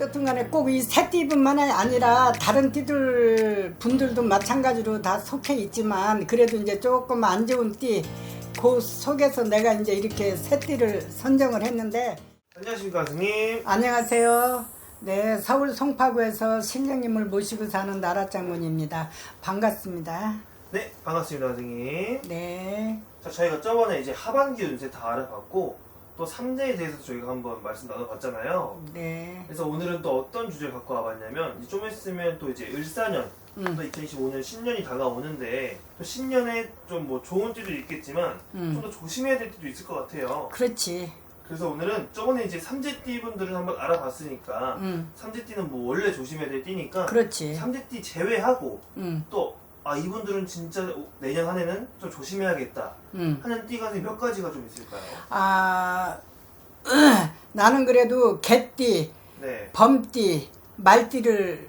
어떻든 간에 꼭 이 새띠뿐만 아니라 다른 띠들 분들도 마찬가지로 다 속해 있지만 그래도 이제 조금 안 좋은 띠, 그 속에서 내가 이제 이렇게 새띠를 선정을 했는데 안녕하십니까 스님 안녕하세요. 네, 서울 송파구에서 신령님을 모시고 사는 나라장군입니다. 반갑습니다. 네 반갑습니다 선생님 네, 자 저희가 저번에 이제 하반기 운세 다 알아봤고 또 3대에 대해서 저희가 한번 말씀 나눠봤잖아요 네, 그래서 오늘은 또 어떤 주제를 갖고 와봤냐면 좀 있으면 또 이제 을사년 음. 또 2025년 신년이 다가오는데 또 신년에 좀 뭐 좋은 띠도 있겠지만 음. 좀 더 조심해야 될 띠도 있을 것 같아요 그렇지. 그래서 오늘은 저번에 이제 삼재띠 분들을 한번 알아봤으니까 음, 삼재띠는 뭐 원래 조심해야 될 띠니까 그렇지. 삼재띠 제외하고 음, 또 아 이분들은 진짜 내년 한 해는 좀 조심해야겠다 음. 하는 띠가 몇 가지가 좀 있을까요? 아, 나는 그래도 개띠, 네. 범띠, 말띠를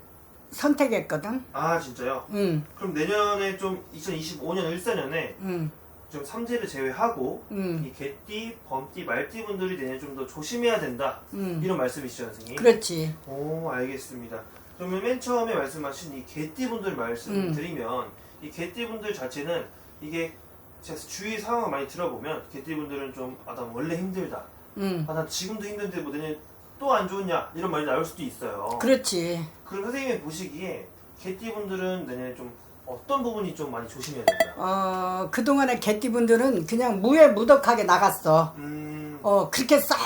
선택했거든. 아 진짜요? 응, 그럼 내년에 좀 2025년 일사년에 응, 좀 삼재를 제외하고 응, 이 개띠, 범띠, 말띠 분들이 내년 좀 더 조심해야 된다 응. 이런 말씀이시죠 선생님? 그렇지. 오 알겠습니다. 그러면 맨 처음에 말씀하신 이 개띠 분들 말씀드리면 이 개띠 분들 자체는 이게 제가 주위 상황을 많이 들어보면 개띠 분들은 좀아나 원래 힘들다 응, 아난 지금도 힘든데 뭐 내년 또 안 좋냐 이런 말이 나올 수도 있어요. 그렇지. 그럼 선생님이 보시기에 개띠 분들은 내년에 좀 어떤 부분이 좀 많이 조심해야 된다. 어, 그동안에 개띠분들은 그냥 무해무덕하게 나갔어. 음, 어, 그렇게 싹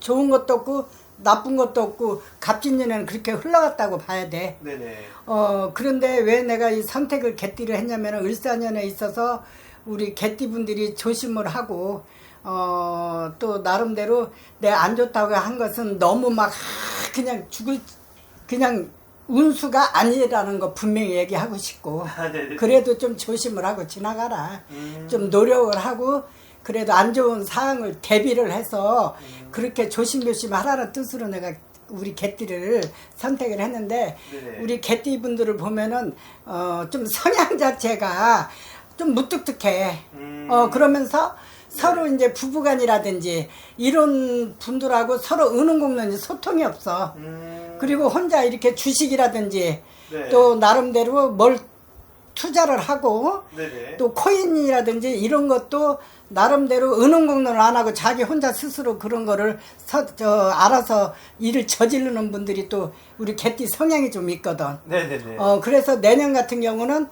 좋은 것도 없고, 나쁜 것도 없고, 갑진년에는 그렇게 흘러갔다고 봐야 돼. 네네. 어, 그런데 왜 내가 이 선택을 개띠를 했냐면, 을사년에 있어서 우리 개띠분들이 조심을 하고, 어, 또 나름대로 내 안 좋다고 한 것은 너무 막 그냥 죽을, 그냥 운수가 아니라는 거 분명히 얘기하고 싶고, 아. 그래도 좀 조심을 하고 지나가라. 음, 좀 노력을 하고 그래도 안 좋은 사항을 대비를 해서 그렇게 조심조심 하라는 뜻으로 내가 우리 개띠를 선택을 했는데 네네. 우리 개띠 분들을 보면은 어 좀 성향 자체가 좀 무뚝뚝해. 음, 어 그러면서 서로 이제 부부간이라든지 이런 분들하고 서로 의논공론이 소통이 없어. 음, 그리고 혼자 이렇게 주식이라든지 네. 또 나름대로 뭘 투자를 하고 네네. 또 코인이라든지 이런 것도 나름대로 은흥공론을 안 하고 자기 혼자 스스로 그런 거를 서, 저, 알아서 일을 저지르는 분들이 또 우리 개띠 성향이 좀 있거든. 네네네. 어, 그래서 내년 같은 경우는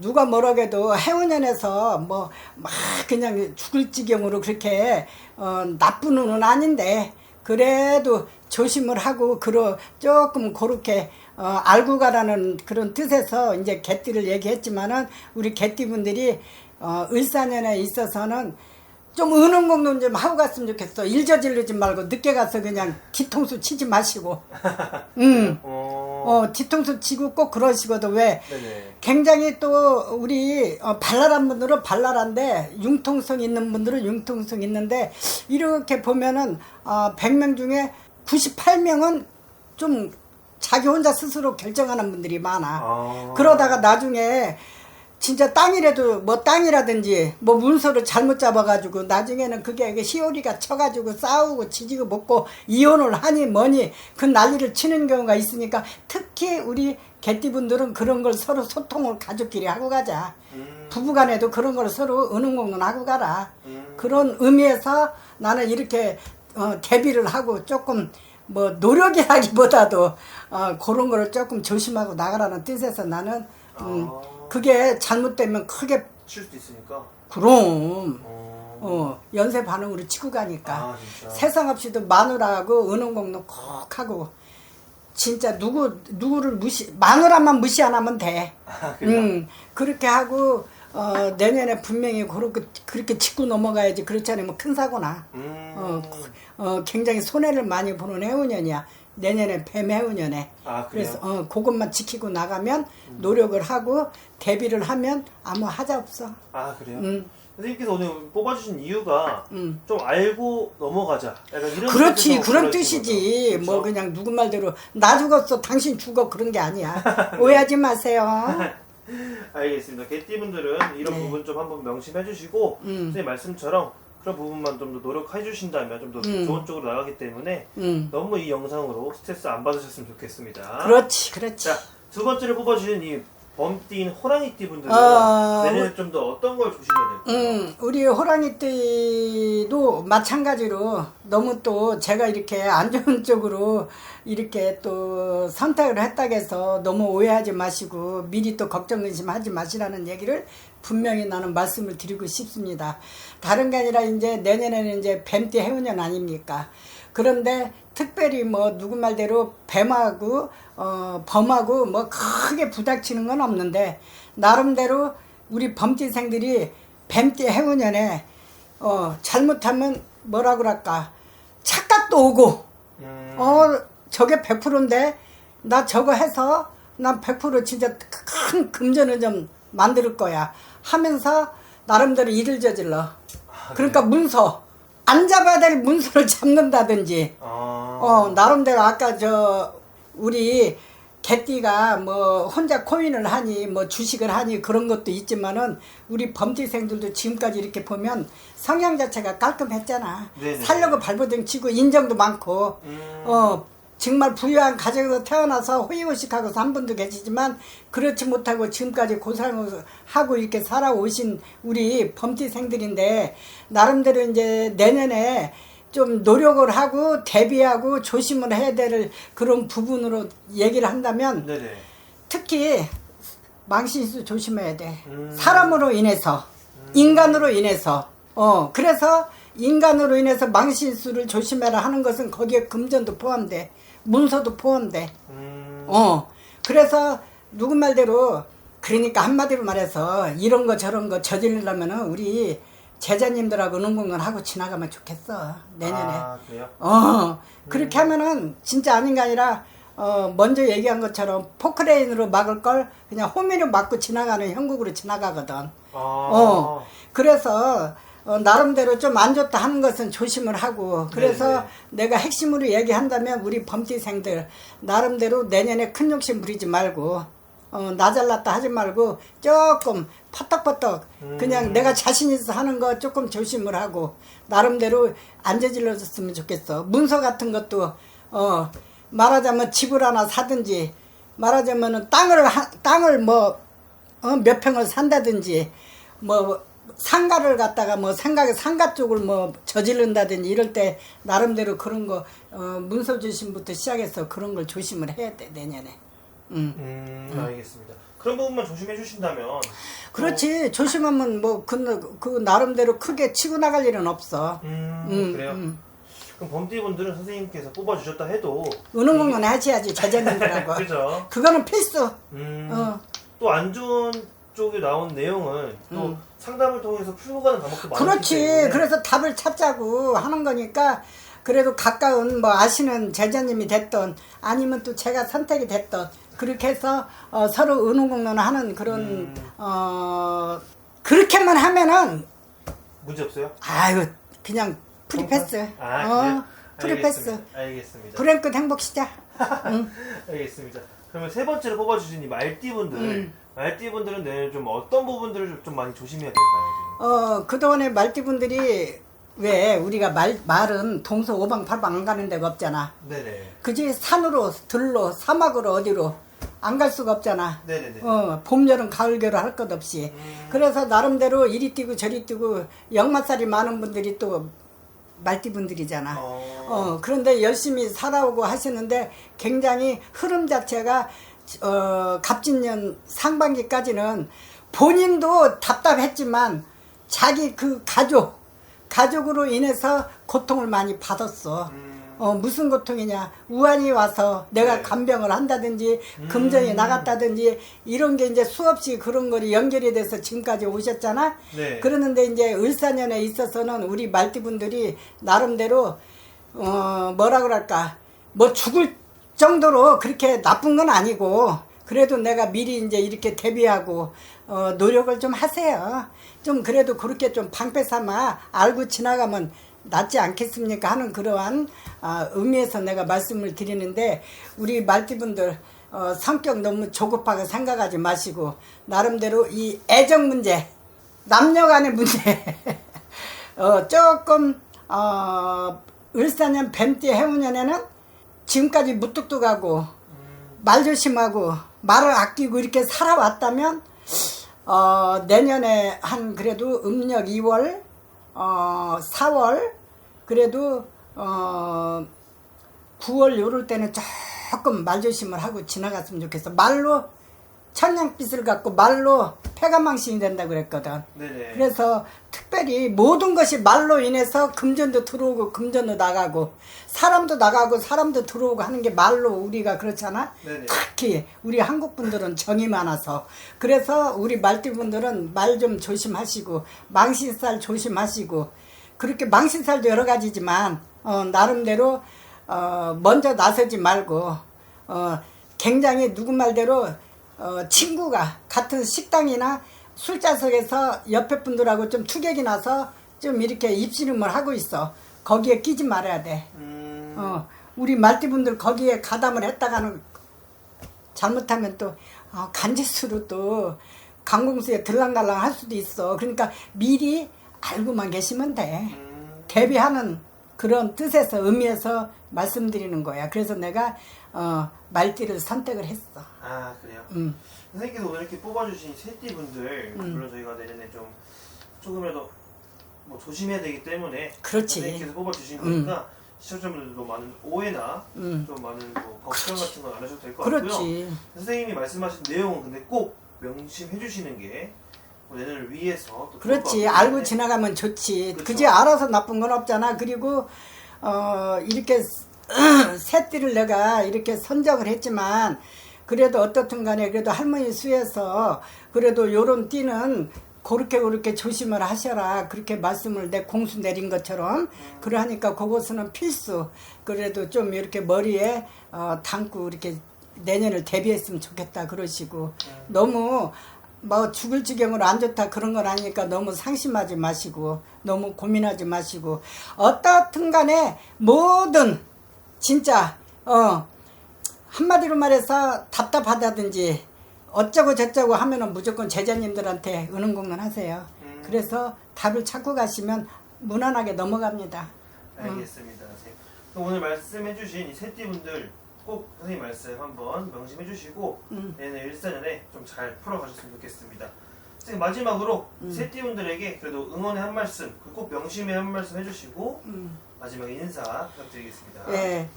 누가 뭐라고 해도 해운년에서 뭐 막 그냥 죽을 지경으로 그렇게 어, 나쁜 운은 아닌데 그래도 조심을 하고 그러 조금 그렇게 어, 알고 가라는 그런 뜻에서 이제 개띠를 얘기했지만은 우리 개띠분들이 어, 을사년에 있어서는 좀 은흥공론 좀 하고 갔으면 좋겠어. 일 저지르지 말고 늦게 가서 그냥 뒤통수 치지 마시고. 음. 어, 어, 뒤통수 치고 꼭 그러시거든. 왜? 네네. 굉장히 또 우리 어, 발랄한 분들은 발랄한데 융통성 있는 분들은 융통성 있는데 이렇게 보면은 어, 100명 중에 98명은 좀 자기 혼자 스스로 결정하는 분들이 많아. 아, 그러다가 나중에 진짜 땅이라도 뭐 땅이라든지 뭐 문서를 잘못 잡아가지고 나중에는 그게 시오리가 쳐가지고 싸우고 지지고 먹고 이혼을 하니 뭐니 그 난리를 치는 경우가 있으니까 특히 우리 개띠분들은 그런 걸 서로 소통을 가족끼리 하고 가자. 음, 부부간에도 그런 걸 서로 은흥공론 하고 가라. 음, 그런 의미에서 나는 이렇게 어, 대비를 하고 조금 뭐 노력이라기보다도 어, 그런 거를 조금 조심하고 나가라는 뜻에서 나는 음, 아. 그게 잘못되면 크게 칠 수도 있으니까. 그럼 어, 어, 연쇄 반응으로 치고 가니까 아 진짜. 세상 없이도 마누라하고 은흥공론 꼭 하고 진짜 누구 누구를 무시 마누라만 무시 안 하면 돼. 아, 그래요? 음, 그렇게 하고 어, 내년에 분명히 그렇게 그렇게 짚고 넘어가야지 그렇지 않으면 큰 사고 나. 음, 어, 어, 굉장히 손해를 많이 보는 해운년이야. 내년에 뱀 해운년에. 아 그래요? 그래서 어, 그것만 지키고 나가면 노력을 하고 대비를 하면 아무 하자 없어. 아 그래요? 음, 선생님께서 오늘 뽑아주신 이유가 음. 좀 알고 넘어가자. 약간 이런 그렇지 뜻에서 그런 뜻이지 거죠. 뭐 그렇죠? 그냥 누구 말대로 나 죽었어 당신 죽어 그런 게 아니야 오해하지 마세요 알겠습니다. 개띠분들은 이런 네. 부분 좀 한번 명심해 주시고 음. 선생님 말씀처럼 그런 부분만 좀 더 노력해 주신다면 좀 더 음. 좋은 쪽으로 나가기 때문에 음. 너무 이 영상으로 스트레스 안 받으셨으면 좋겠습니다. 그렇지, 그렇지. 자, 두 번째로 뽑아주신 이 범띠인 호랑이띠 분들은 어, 내년에 좀 더 어떤 걸 조심해야 될까요? 음, 우리 호랑이띠도 마찬가지로 너무 또 제가 이렇게 안 좋은 쪽으로 이렇게 또 선택을 했다고 해서 너무 오해하지 마시고 미리 또 걱정 근심하지 마시라는 얘기를 분명히 나는 말씀을 드리고 싶습니다. 다른 게 아니라 이제 내년에는 이제 뱀띠 해운년 아닙니까? 그런데 특별히 뭐 누구 말대로 뱀하고 어 범하고 뭐 크게 부닥치는 건 없는데 나름대로 우리 범띠생들이 뱀띠 해운년에 어 잘못하면 뭐라 그럴까? 착각도 오고 음, 어 저게 100%인데 나 저거 해서 난 100% 진짜 큰 금전을 좀 만들 거야 하면서 나름대로 일을 저질러. 아, 그러니까 문서 안 잡아야 될 문서를 잡는다든지 아, 어 나름대로 아까 저 우리 개띠가 뭐 혼자 코인을 하니 뭐 주식을 하니 그런 것도 있지만은 우리 범띠생들도 지금까지 이렇게 보면 성향 자체가 깔끔했잖아. 네네. 살려고 발버둥 치고 인정도 많고 음, 어 정말 부유한 가정에서 태어나서 호의호식하고 산 분도 계시지만 그렇지 못하고 지금까지 고생을 하고 이렇게 살아오신 우리 범띠생들인데 나름대로 이제 내년에 좀 노력을 하고 대비하고 조심을 해야 될 그런 부분으로 얘기를 한다면 네네. 특히 망신수 조심해야 돼. 음. 사람으로 인해서 인간으로 인해서 어 그래서 인간으로 인해서 망신수를 조심해라 하는 것은 거기에 금전도 포함돼 문서도 포함돼. 음, 어. 그래서 누구 말대로 그러니까 한마디로 말해서 이런 거 저런 거 저지르려면은 우리 제자님들하고 응공을 하고 지나가면 좋겠어. 내년에. 아, 그래요? 어. 그렇게 하면은 진짜 아닌 게 아니라 어 먼저 얘기한 것처럼 포크레인으로 막을 걸 그냥 호미로 막고 지나가는 형국으로 지나가거든. 아, 어. 그래서 어, 나름대로 좀 안 좋다 하는 것은 조심을 하고 그래서 네네. 내가 핵심으로 얘기한다면 우리 범띠생들 나름대로 내년에 큰 욕심 부리지 말고 어, 나 잘났다 하지 말고 조금 퍼떡퍼떡 그냥 음. 내가 자신 있어 하는 거 조금 조심을 하고 나름대로 안 저질러줬으면 좋겠어 문서 같은 것도 어 말하자면 집을 하나 사든지 말하자면은 땅을 하- 땅을 뭐 어, 몇 평을 산다든지 뭐 상가를 갖다가 뭐 생각에 상가 쪽을 뭐 저지른다든지 이럴 때 나름대로 그런 거 어, 문서 주심부터 시작해서 그런 걸 조심을 해야 돼 내년에. 음. 음, 알겠습니다. 그런 부분만 조심해 주신다면 그렇지 조심하면 뭐그 그 나름대로 크게 치고 나갈 일은 없어. 음, 음, 그래요. 음. 그럼 범띠분들은 선생님께서 뽑아 주셨다 해도 은흥공연 하셔야지 제자님들하고. 그죠? 그거는 필수. 음, 어. 또 안 좋은 쪽에 나온 내용은 또 음. 상담을 통해서 풀고 가는 방법도 많기 그렇지. 때문에 그래서 답을 찾자고 하는 거니까 그래도 가까운 뭐 아시는 제자님이 됐던 아니면 또 제가 선택이 됐던 그렇게 해서 어, 서로 은우공론을 하는 그런 음. 어 그렇게만 하면은 문제 없어요? 아유 그냥 프리패스. 아, 어 그래요? 프리패스. 알겠습니다. 알겠습니다. 불행끝 행복 시작. 응. 알겠습니다. 그러면 세 번째로 뽑아주신 이 말띠분들, 음. 말띠분들은 내일 좀 어떤 부분들을 좀 많이 조심해야 될까요? 어, 그동안에 말띠분들이 왜 우리가 말, 말은 동서 오방팔방 안 가는 데가 없잖아. 지금? 네네. 그지 산으로, 들로, 사막으로 어디로 안 갈 수가 없잖아. 네네네. 어, 봄, 여름, 가을, 겨울 할 것 없이. 음. 그래서 나름대로 이리 뛰고 저리 뛰고 역마살이 많은 분들이 또 말띠분들이잖아. 어, 어, 그런데 열심히 살아오고 하시는데 굉장히 흐름 자체가 어, 갑진년 상반기까지는 본인도 답답했지만 자기 그 가족, 가족으로 인해서 고통을 많이 받았어. 음, 어, 무슨 고통이냐. 우환이 와서 내가 네. 간병을 한다든지, 금전이 음. 나갔다든지, 이런 게 이제 수없이 그런 거리 연결이 돼서 지금까지 오셨잖아? 네. 그러는데 이제 을사년에 있어서는 우리 말띠분들이 나름대로, 어, 뭐라 그럴까. 뭐 죽을 정도로 그렇게 나쁜 건 아니고, 그래도 내가 미리 이제 이렇게 대비하고, 어, 노력을 좀 하세요. 좀 그래도 그렇게 좀 방패 삼아 알고 지나가면 낫지 않겠습니까? 하는 그러한 아, 의미에서 내가 말씀을 드리는데 우리 말띠분들 어, 성격 너무 조급하게 생각하지 마시고 나름대로 이 애정 문제 남녀 간의 문제 어, 조금 어, 을사년 뱀띠 해운년에는 지금까지 무뚝뚝하고 음, 말 조심하고 말을 아끼고 이렇게 살아왔다면 어, 내년에 한 그래도 음력 2월 어, 4월 그래도 어, 9월 요럴 때는 조금 말 조심을 하고 지나갔으면 좋겠어. 말로 천냥빛을 갖고 말로 폐가망신이 된다고 그랬거든. 네네. 그래서 특 별히 모든 것이 말로 인해서 금전도 들어오고 금전도 나가고 사람도 나가고 사람도 들어오고 하는 게 말로 우리가 그렇잖아. 네네. 특히 우리 한국 분들은 정이 많아서 그래서 우리 말띠 분들은 말 좀 조심하시고 망신살 조심하시고 그렇게 망신살도 여러 가지지만 어, 나름대로 어, 먼저 나서지 말고 어, 굉장히 누구 말대로 어, 친구가 같은 식당이나 술자석에서 옆에 분들하고 좀 투객이 나서 좀 이렇게 입씨름을 하고 있어. 거기에 끼지 말아야 돼. 음, 어, 우리 말띠분들 거기에 가담을 했다가는 잘못하면 또 어, 간짓수로 또 강공수에 들랑달랑 할 수도 있어. 그러니까 미리 알고만 계시면 돼. 음, 대비하는 그런 뜻에서 의미에서 말씀드리는 거야. 그래서 내가 어, 말띠를 선택을 했어. 아 그래요. 음. 선생님께서 오늘 이렇게 뽑아주신 새띠 분들 음. 물론 저희가 내년에 좀 조금이라도 뭐 조심해야 되기 때문에 그렇지. 선생님께서 뽑아주신 음. 거니까 시청자분들도 많은 오해나 음. 좀 많은 뭐 걱정 같은 건 안 하셔도 될 것 같고요. 그렇지. 선생님이 말씀하신 내용은 근데 꼭 명심해 주시는 게 뭐 내년을 위해서 또 그렇지. 알고 지나가면 좋지. 그렇죠. 그지 알아서 나쁜 건 없잖아. 그리고 어 이렇게 새띠를 내가 이렇게 선정을 했지만 그래도 어떻든 간에 그래도 할머니 수에서 그래도 요런 띠는 그렇게 그렇게 조심을 하셔라 그렇게 말씀을 내 공수 내린 것처럼 그러하니까 그것은 필수 그래도 좀 이렇게 머리에 어, 담고 이렇게 내년을 대비했으면 좋겠다 그러시고 너무 뭐 죽을 지경으로 안 좋다 그런 건 아니니까 너무 상심하지 마시고 너무 고민하지 마시고 어떻든 간에 모든 진짜 어 한마디로 말해서 답답하다든지 어쩌고 저쩌고 하면은 무조건 제자님들한테 은은공연 하세요. 음. 그래서 답을 찾고 가시면 무난하게 넘어갑니다. 알겠습니다. 선생님. 그럼 오늘 말씀해주신 이 새띠분들 꼭 선생님 말씀 한번 명심해 주시고 음. 내년 일사년에 좀 잘 풀어가셨으면 좋겠습니다. 선생님 마지막으로 음. 새띠분들에게 그래도 응원의 한 말씀, 그리고 꼭 명심의 한 말씀 해주시고 음. 마지막에 인사 부탁드리겠습니다. 예.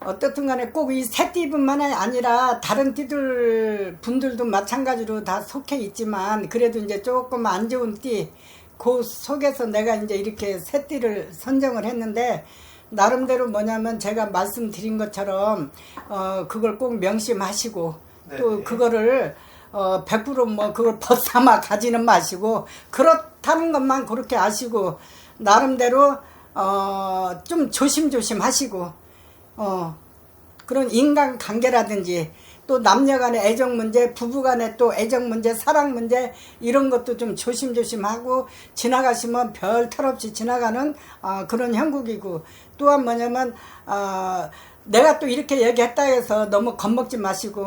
어떻든 간에 꼭 이 새띠뿐만 아니라 다른 띠들 분들도 마찬가지로 다 속해 있지만 그래도 이제 조금 안 좋은 띠, 그 속에서 내가 이제 이렇게 새띠를 선정을 했는데 나름대로 뭐냐면 제가 말씀드린 것처럼 어 그걸 꼭 명심하시고 또 네네. 그거를 어 100%뭐 그걸 벗삼아 가지는 마시고 그렇다는 것만 그렇게 아시고 나름대로 어 좀 조심조심 하시고 어 그런 인간 관계라든지 또 남녀 간의 애정 문제, 부부 간의 또 애정 문제, 사랑 문제 이런 것도 좀 조심조심하고 지나가시면 별 탈 없이 지나가는 어, 그런 형국이고 또한 뭐냐면 어, 내가 또 이렇게 얘기했다 해서 너무 겁먹지 마시고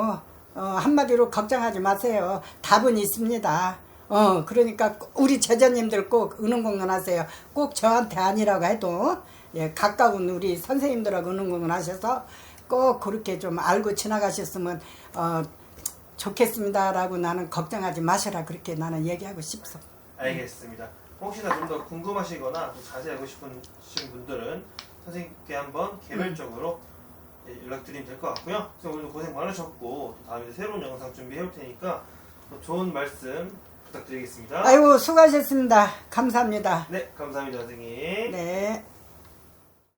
어, 한마디로 걱정하지 마세요. 답은 있습니다. 어, 그러니까 우리 제자님들 꼭 은은공연 하세요. 꼭 저한테 아니라고 해도 예, 가까운 우리 선생님들하고 은은공연 하셔서 꼭 그렇게 좀 알고 지나가셨으면 어, 좋겠습니다라고 나는 걱정하지 마시라 그렇게 나는 얘기하고 싶어. 알겠습니다. 혹시나 좀 더 궁금하시거나 또 자세히 알고 싶으신 분들은 선생님께 한번 개별적으로 예, 연락드리면 될 것 같고요. 선생님 오늘도 고생 많으셨고 또 다음에 새로운 영상 준비해 올 테니까 또 좋은 말씀 부탁드리겠습니다. 아이고 수고하셨습니다. 감사합니다. 네, 감사합니다, 선생님. 네.